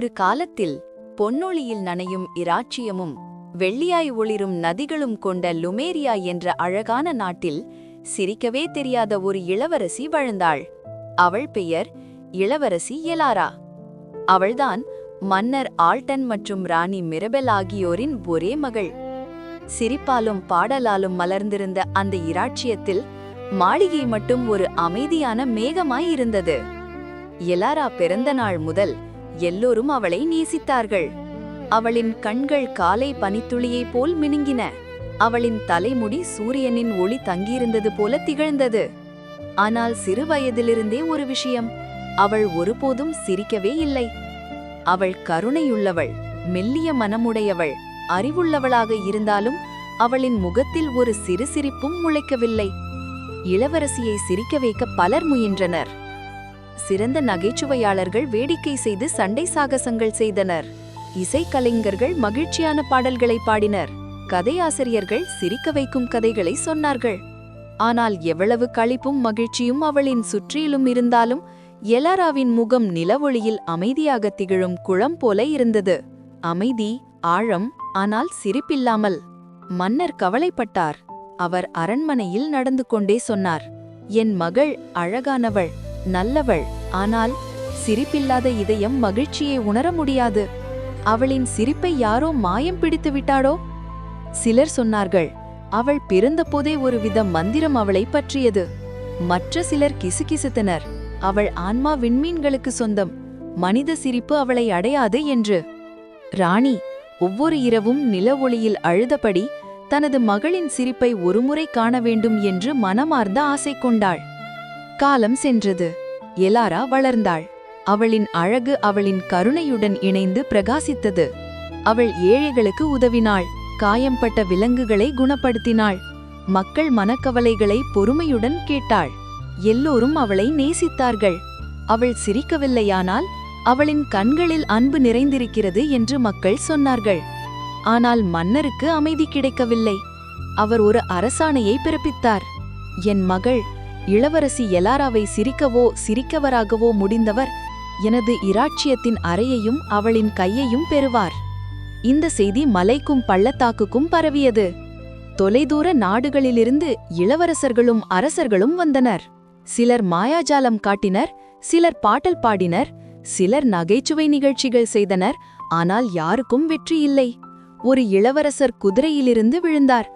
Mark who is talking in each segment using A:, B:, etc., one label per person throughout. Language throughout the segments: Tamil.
A: ஒரு காலத்தில் பொன்னொளியில் நனையும் இராச்சியமும் வெள்ளியாய் ஒளிரும் நதிகளும் கொண்ட லுமேரியா என்ற அழகான நாட்டில் சிரிக்கவே தெரியாத ஒரு இளவரசி வாழ்ந்தாள். அவள் பெயர் இளவரசி எலாரா. அவள்தான் மன்னர் ஆல்டன் மற்றும் ராணி மிரபெல் ஆகியோரின் ஒரே மகள். சிரிப்பாலும் பாடலாலும் மலர்ந்திருந்த அந்த இராச்சியத்தில் மாளிகை மட்டும் ஒரு அமைதியான மேகமாய் இருந்தது. எலாரா பிறந்த நாள் முதல் எல்லோரும் அவளை நேசித்தார்கள். அவளின் கண்கள் காலை பனித்துளியைப் போல் மினுங்கின. அவளின் தலைமுடி சூரியனின் ஒளி தங்கியிருந்தது போல திகழ்ந்தது. ஆனால் சிறு வயதிலிருந்தே ஒரு விஷயம். அவள் ஒருபோதும் சிரிக்கவே இல்லை. அவள் கருணையுள்ளவள் மெல்லிய மனமுடையவள் அறிவுள்ளவளாக இருந்தாலும் அவளின் முகத்தில் ஒரு சிறு சிரிப்பும் முளைக்கவில்லை. இளவரசியை சிரிக்க வைக்க பலர் முயன்றனர். சிறந்த நகைச்சுவையாளர்கள் வேடிக்கை செய்து சண்டை சாகசங்கள் செய்தனர். இசைக்கலைஞர்கள் மகிழ்ச்சியான பாடல்களை பாடினர். கதையாசிரியர்கள் சிரிக்க வைக்கும் கதைகளை சொன்னார்கள். ஆனால் எவ்வளவு களிப்பும் மகிழ்ச்சியும் அவளின் சுற்றிலும் இருந்தாலும் எலாராவின் முகம் நிலவொளியில் அமைதியாக திகழும் குளம் போல இருந்தது. அமைதி ஆழம் ஆனால் சிரிப்பில்லாமல். மன்னர் கவலைப்பட்டார். அவர் அரண்மனையில் நடந்து கொண்டே சொன்னார். என் மகள் அழகானவள். நல்லவள். ஆனால் சிரிப்பில்லாத இதயம் மகிழ்ச்சியை உணர முடியாது. அவளின் சிரிப்பை யாரோ மாயம் பிடித்து விட்டாளோ சிலர் சொன்னார்கள் அவள் பிறந்தபோதே ஒருவித மந்திரம் அவளை பற்றியது. மற்ற சிலர் கிசுகிசுத்தனர் அவள் ஆன்மா விண்மீன்களுக்கு சொந்தம். மனித சிரிப்பு அவளை அடையாது என்று. ராணி ஒவ்வொரு இரவும் நில ஒளியில் அழுதபடி தனது மகளின் சிரிப்பை ஒருமுறை காண வேண்டும் என்று மனமார்ந்த ஆசை கொண்டாள். காலம் சென்றது. எலாரா வளர்ந்தாள். அவளின் அழகு அவளின் கருணையுடன் இணைந்து பிரகாசித்தது. அவள் ஏழைகளுக்கு உதவினாள். காயம்பட்ட விலங்குகளை குணப்படுத்தினாள். மக்கள் மனக்கவலைகளை பொறுமையுடன் கேட்டாள். எல்லோரும் அவளை நேசித்தார்கள். அவள் சிரிக்கவில்லையானால் அவளின் கண்களில் அன்பு நிறைந்திருக்கிறது என்று மக்கள் சொன்னார்கள். ஆனால் மன்னருக்கு அமைதி கிடைக்கவில்லை. அவர் ஒரு அரசாணையை பிறப்பித்தார். என் மகள் இளவரசி எலாராவை சிரிக்கவோ சிரிக்கவராகவோ முடிந்தவர் எனது இராட்சியத்தின் அறையையும் அவளின் கையையும் பெறுவார். இந்த செய்தி மலைக்கும் பள்ளத்தாக்குக்கும் பரவியது. தொலைதூர நாடுகளிலிருந்து இளவரசர்களும் அரசர்களும் வந்தனர். சிலர் மாயாஜாலம் காட்டினர் சிலர் பாட்டல் பாடினர் சிலர் நகைச்சுவை நிகழ்ச்சிகள் செய்தனர் ஆனால் யாருக்கும் வெற்றி இல்லை. ஒரு இளவரசர் குதிரையிலிருந்து விழுந்தார்.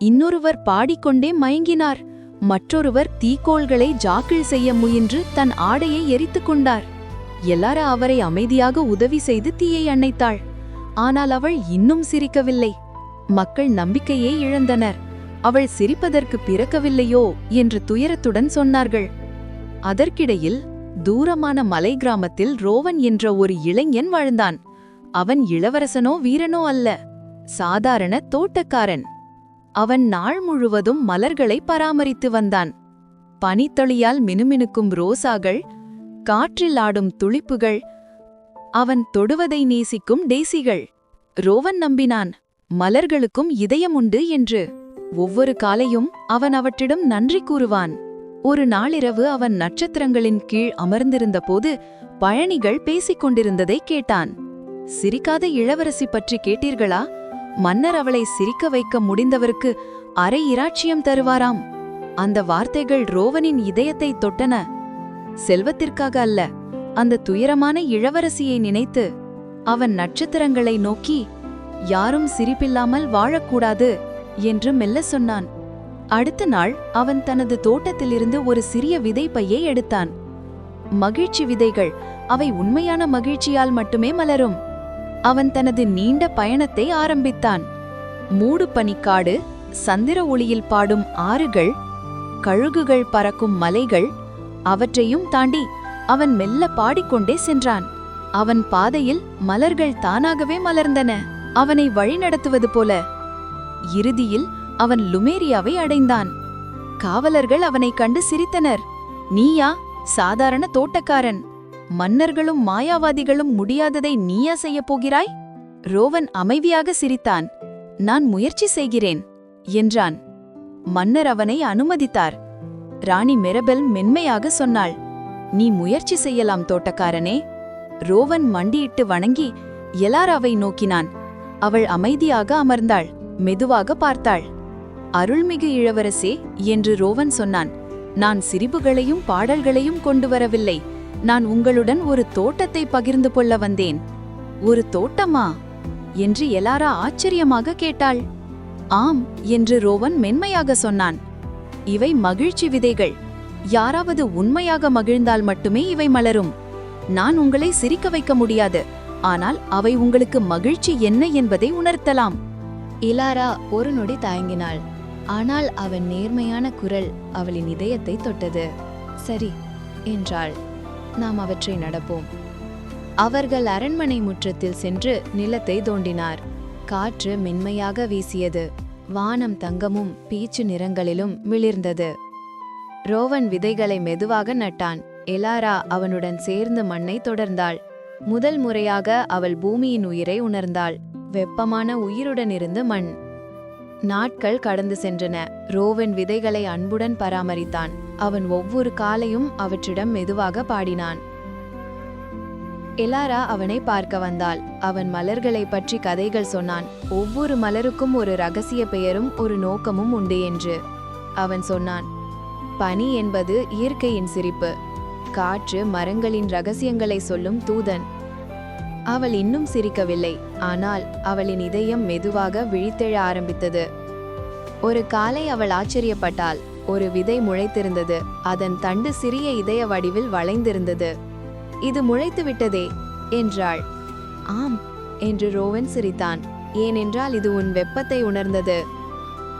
A: இன்னொருவர் பாடிக்கொண்டே மயங்கினார். மற்றொருவர் தீக்கோள்களை ஜாக்கிள் செய்ய முயன்று தன் ஆடையை எரித்துக் கொண்டார். எல்லார அவரை அமைதியாக உதவி செய்து தீயை அணைத்தாள். ஆனால் அவள் இன்னும் சிரிக்கவில்லை. மக்கள் நம்பிக்கையை இழந்தனர். அவள் சிரிப்பதற்கு பிறக்கவில்லையோ என்று துயரத்துடன் சொன்னார்கள். அதற்கிடையில் தூரமான மலை கிராமத்தில் ரோவன் என்ற ஒரு இளைஞன் வாழ்ந்தான். அவன் இளவரசனோ வீரனோ அல்ல. சாதாரண தோட்டக்காரன். அவன் நாள் முழுவதும் மலர்களை பராமரித்து வந்தான். பனித்தளியால் மினுமினுக்கும் ரோசாகள் காற்றில் ஆடும் துளிப்புகள் அவன் தொடுவதை நேசிக்கும் டேசிகள். ரோவன் நம்பினான் மலர்களுக்கும் இதயம் உண்டு என்று. ஒவ்வொரு காலையும் அவன் அவற்றிடம் நன்றி கூறுவான். ஒரு நாளிரவு அவன் நட்சத்திரங்களின் கீழ் அமர்ந்திருந்தபோது பயணிகள் பேசிக் கொண்டிருந்ததை கேட்டான். சிரிக்காத இளவரசி பற்றி கேட்டீர்களா? மன்னர் அவளை சிரிக்க வைக்க முடிந்தவருக்கு அரை இராட்சியம் தருவாராம். அந்த வார்த்தைகள் ரோவனின் இதயத்தை தொட்டன. செல்வத்திற்காக அல்ல அந்த துயரமான இளவரசியை நினைத்து அவன் நட்சத்திரங்களை நோக்கி யாரும் சிரிப்பில்லாமல் வாழக்கூடாது என்று மெல்ல சொன்னான். அடுத்த நாள் அவன் தனது தோட்டத்திலிருந்து ஒரு சிறிய விதை பையை எடுத்தான். மகிழ்ச்சி விதைகள் அவை உண்மையான மகிழ்ச்சியால் மட்டுமே மலரும். அவன் தனது நீண்ட பயணத்தை ஆரம்பித்தான். மூடு பனிக்காடு சந்திர ஒளியில் பாடும் ஆறுகள் கழுகுகள் பறக்கும் மலைகள் அவற்றையும் தாண்டி அவன் மெல்ல பாடிக்கொண்டே சென்றான். அவன் பாதையில் மலர்கள் தானாகவே மலர்ந்தன. அவனை வழிநடத்துவது போல இறுதியில் அவன் லுமேரியாவை அடைந்தான். காவலர்கள் அவனைக் கண்டு சிரித்தனர். நீயா? சாதாரண தோட்டக்காரன். மன்னர்களும் மாயாவாதிகளும் முடியாததை நீயா செய்யப் போகிறாய்? ரோவன் அமைதியாக சிரித்தான். நான் முயற்சி செய்கிறேன் என்றான். மன்னர் அவனை அனுமதித்தார். ராணி மெரபெல் மென்மையாக சொன்னாள். நீ முயற்சி செய்யலாம் தோட்டக்காரனே. ரோவன் மண்டியிட்டு வணங்கி எலாராவை நோக்கினான். அவள் அமைதியாக அமர்ந்தாள் மெதுவாக பார்த்தாள். அருள்மிகு இளவரசே என்று ரோவன் சொன்னான். நான் சிரிப்புகளையும் பாடல்களையும் கொண்டு வரவில்லை. நான் உங்களுடன் ஒரு தோட்டத்தை பகிர்ந்து கொள்ள வந்தேன். ஒரு தோட்டமா? என்று எலாரா ஆச்சரியமாக கேட்டாள். ஆம் என்று ரோவன் மென்மையாக சொன்னான். இவை மகிழ்ச்சி விதைகள். யாராவது உண்மையாக மகிழ்ந்தால் மட்டுமே இவை மலரும். நான் உங்களை சிரிக்க வைக்க முடியாது. ஆனால் அவை உங்களுக்கு மகிழ்ச்சி என்ன என்பதை உணர்த்தலாம். இலாரா ஒரு நொடி தயங்கினாள். ஆனால் அவன் நேர்மையான குரல் அவளின் இதயத்தை தொட்டது. சரி என்றாள். நாம் அவற்றை நடப்போம். அவர்கள் அரண்மனை முற்றத்தில் சென்று நிலத்தை தோண்டினார். காற்று மென்மையாக வீசியது. வானம் தங்கமும் பீச்சு நிறங்களிலும் மிளிர்ந்தது. ரோவன் விதைகளை மெதுவாக நட்டான். எலாரா அவனுடன் சேர்ந்து மண்ணை தொடர்ந்தாள். முதல் முறையாக அவள் பூமியின் உயிரை உணர்ந்தாள். வெப்பமான உயிருடன் இருந்து மண். நாட்கள் கடந்து சென்றன. ரோவன் விதைகளை அன்புடன் பராமரித்தான். அவன் ஒவ்வொரு காலையும் அவற்றிடம் மெதுவாக பாடினான். எலாரா அவனை பார்க்க வந்தாள். அவன் மலர்களை பற்றி கதைகள் சொன்னான். ஒவ்வொரு மலருக்கும் ஒரு ரகசிய பெயரும் ஒரு நோக்கமும் உண்டு என்று அவன் சொன்னான். பனி என்பது இயற்கையின் சிரிப்பு. காற்று மரங்களின் ரகசியங்களை சொல்லும் தூதன். அவள் இன்னும் சிரிக்கவில்லை. ஆனால் அவளின் இதயம் மெதுவாக விழித்தெழ ஆரம்பித்தது. ஒரு காலை அவள் ஆச்சரியப்பட்டாள். ஒரு விதை முளைத்திருந்தது. அதன் தண்டு சிறிய இதய வடிவில் வளைந்திருந்தது. இது முளைத்து விட்டதே என்றாள். ஆம் என்று ரோவன் சிரித்தான். ஏனென்றால் இது உன் வெப்பத்தை உணர்ந்தது.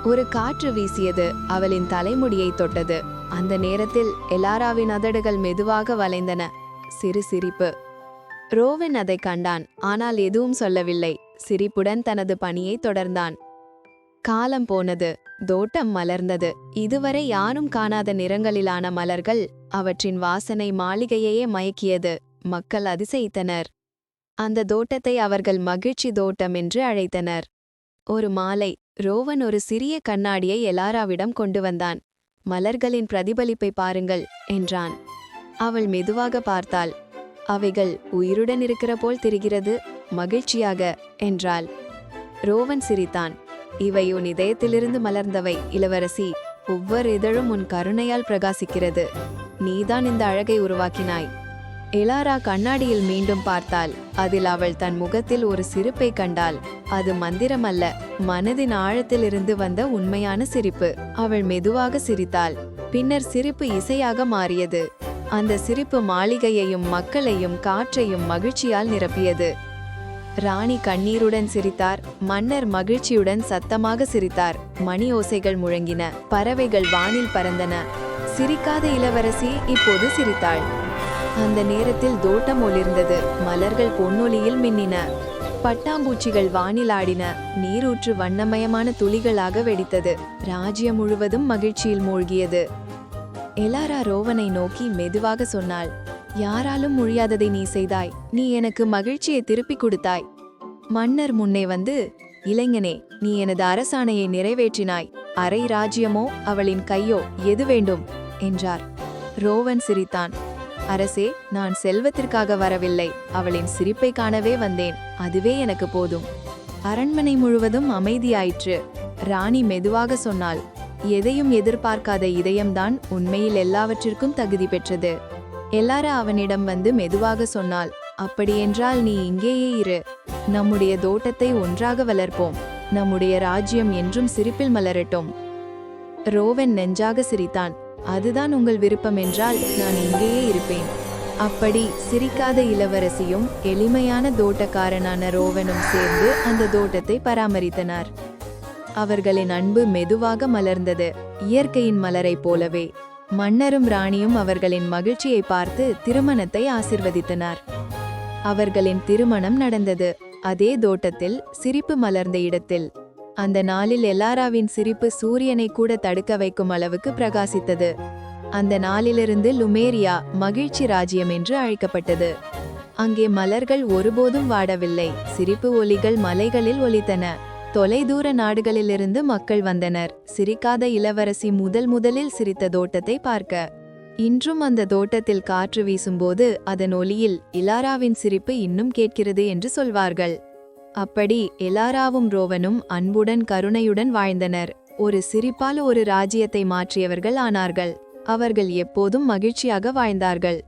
A: ஒரு காற்று வீசியது. அவளின் தலைமுடியை தொட்டது. அந்த நேரத்தில் எலாராவின் அதடுகள் மெதுவாக வளைந்தன. சிறு சிரிப்பு. ரோவன் அதை கண்டான். ஆனால் எதுவும் சொல்லவில்லை. சிரிப்புடன் தனது பணியை தொடர்ந்தான். காலம் போனது. தோட்டம் மலர்ந்தது. இதுவரை யாரும் காணாத நிறங்களிலான மலர்கள் அவற்றின் வாசனை மாளிகையையே மயக்கியது. மக்கள் அதிசயித்தனர். அந்த தோட்டத்தை அவர்கள் மகிழ்ச்சி தோட்டம் என்று அழைத்தனர். ஒரு மாலை ரோவன் ஒரு சிறிய கண்ணாடியை எலாராவிடம் கொண்டு வந்தான். மலர்களின் பிரதிபலிப்பை பாருங்கள் என்றான். அவள் மெதுவாக பார்த்தாள். அவைகள் உயிருடன் இருக்கிற போல் தெரிகிறது. மகிழ்ச்சியாக என்றாள். ரோவன் சிரித்தான். இவை உன் இதயத்திலிருந்து மலர்ந்தவை இளவரசி. ஒவ்வொரு இதழும் உன் கருணையால் பிரகாசிக்கிறது. நீதான் இந்த அழகை உருவாக்கினாய். எலாரா கண்ணாடியில் மீண்டும் பார்த்தாள். அதில் அவள் தன் முகத்தில் ஒரு சிரிப்பை கண்டாள். அது மந்திரம் அல்ல மனதின் ஆழத்திலிருந்து வந்த உண்மையான சிரிப்பு. அவள் மெதுவாக சிரித்தாள். பின்னர் சிரிப்பு இசையாக மாறியது. அந்த சிரிப்பு மாளிகையையும் மக்களையும் காற்றையும் மகிழ்ச்சியால் நிரப்பியது. ராணி கண்ணீருடன் சிரித்தார். மன்னர் மகிழ்ச்சியுடன் சத்தமாக சிரித்தார். மணி ஓசைகள் முழங்கின. பறவைகள் வானில் பறந்தன. சிரிக்காத இளவரசி இப்போது சிரித்தாள். அந்த நேரத்தில் தோட்டம் ஒளிர்ந்தது. மலர்கள் பொன்னொலியில் மின்னின. பட்டாம்பூச்சிகள் வானில் ஆடின. நீரூற்று வண்ணமயமான துளிகளாக வெடித்தது. ராஜ்யம் முழுவதும் மகிழ்ச்சியில் மூழ்கியது. எலாரா ரோவனை நோக்கி மெதுவாக சொன்னாள். யாராலும் முடியாததை நீ செய்தாய். நீ எனக்கு மகிழ்ச்சியை திருப்பிக் கொடுத்தாய். மன்னர் முன்னே வந்து இளைஞனே நீ எனது அரசாணையை நிறைவேற்றினாய். அரை ராஜ்யமோ அவளின் கையோ எது வேண்டும்? என்றார். ரோவன் சிரித்தான். அரசே நான் செல்வத்திற்காக வரவில்லை. அவளின் சிரிப்பை காணவே வந்தேன். அதுவே எனக்கு போதும். அரண்மனை முழுவதும் அமைதியாயிற்று. ராணி மெதுவாக சொன்னாள். எதையும் எதிர்பார்க்காத இதயம்தான் உண்மையில் எல்லாவற்றிற்கும் தகுதி பெற்றது. எல்லாரும் அவனிடம் வந்து மெதுவாக சொன்னாள் அப்படியென்றால் நீ இங்கேயே இரு. நம்முடைய தோட்டத்தை ஒன்றாக வளர்ப்போம். நம்முடைய ராஜ்யம் என்றும் சிரிப்பில் மலரட்டும். ரோவன் நெஞ்சாக சிரித்தான் அதுதான் உங்கள் விருப்பம் என்றால் நான் இங்கேயே இருப்பேன். அப்படி சிரிக்காத இளவரசியும் எளிமையான தோட்டக்காரனான ரோவனும் சேர்ந்து அந்த தோட்டத்தை பராமரித்தனர். அவர்களின் அன்பு மெதுவாக மலர்ந்தது இயற்கையின் மலரைப் போலவே. மன்னரும் ராணியும் அவர்களின் மகிழ்ச்சியை பார்த்து திருமணத்தை ஆசிர்வதித்தனர். அவர்களின் திருமணம் நடந்தது. அதே தோட்டத்தில் சிரிப்பு மலர்ந்த இடத்தில். அந்த நாளில் எல்லாராவின் சிரிப்பு சூரியனை கூட தடுக்க வைக்கும் அளவுக்கு பிரகாசித்தது. அந்த நாளிலிருந்து லுமேரியா மகிழ்ச்சி ராஜ்யம் என்று அழைக்கப்பட்டது. அங்கே மலர்கள் ஒருபோதும் வாடவில்லை. சிரிப்பு ஒலிகள் மலைகளில் ஒலித்தன. தொலைதூர நாடுகளிலிருந்து மக்கள் வந்தனர். சிரிக்காத இளவரசி முதல் முதலில் சிரித்த தோட்டத்தை பார்க்க.
B: இன்றும் அந்த தோட்டத்தில் காற்று வீசும்போது அதன் ஒலியில் இலாராவின் சிரிப்பு இன்னும் கேட்கிறது என்று சொல்வார்கள். அப்படி எலாராவும் ரோவனும் அன்புடன் கருணையுடன் வாழ்ந்தனர். ஒரு சிரிப்பால் ஒரு ராஜ்யத்தை மாற்றியவர்கள் ஆனார்கள். அவர்கள் எப்போதும் மகிழ்ச்சியாக வாழ்ந்தார்கள்.